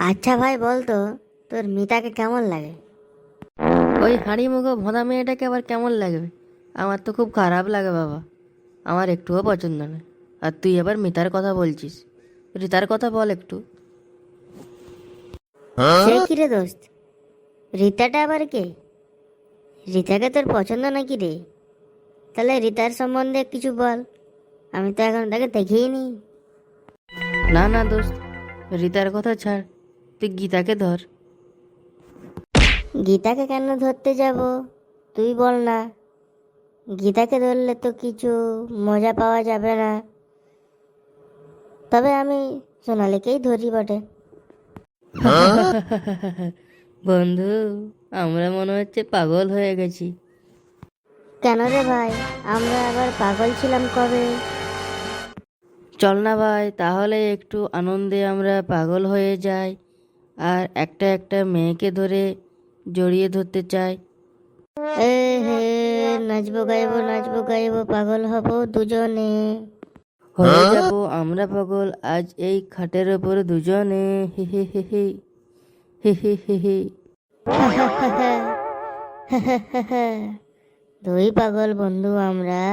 আচ্ছা ভাই বলতো তোর মিতাকে কেমন লাগে? ওই হাঁড়ি মুখো ভোঁদা মেয়েটাকে আবার কেমন লাগবে? আমার তো খুব খারাপ লাগে বাবা। আমার একটুও পছন্দ না। আর তুই আবার মিতার কথা বলছিস। রিতার কথা বল একটু। সে কি রে দোস্ত? রীতাটা আবার কে? রিতাকে তোর পছন্দ নাকি রে? তাহলে রিতার সম্বন্ধে কিছু বল। আমি তো এখন তাকে দেখিনি নি। না না দোস্ত রিতার কথা ছাড়। তুই গীতাকে ধর। গীতাকে কেন ধরতে যাব? তুই বল না। গীতাকে ধরলে তো কিছু মজা পাওয়া যাবে না। তবে আমি সোনালিকেই ধরি বটে। বন্ধু আমরা মনে হচ্ছে পাগল হয়ে গেছি। কেন রে ভাই? আমরা আবার পাগল ছিলাম কবে? চল না ভাই তাহলে একটু আনন্দে আমরা পাগল হয়ে যাই। আর একটা একটা মেয়েকে ধরে জড়িয়ে ধরতে চায়। এ হে নাচবো গাইবো নাচবো গাইবো পাগল হব দুজনে। হয়ে যাব আমরা পাগল আজ এই খাটের ওপর দুজনে। হি হি হি হি। হি হি হি হি। দুই পাগল বন্ধু আমরা।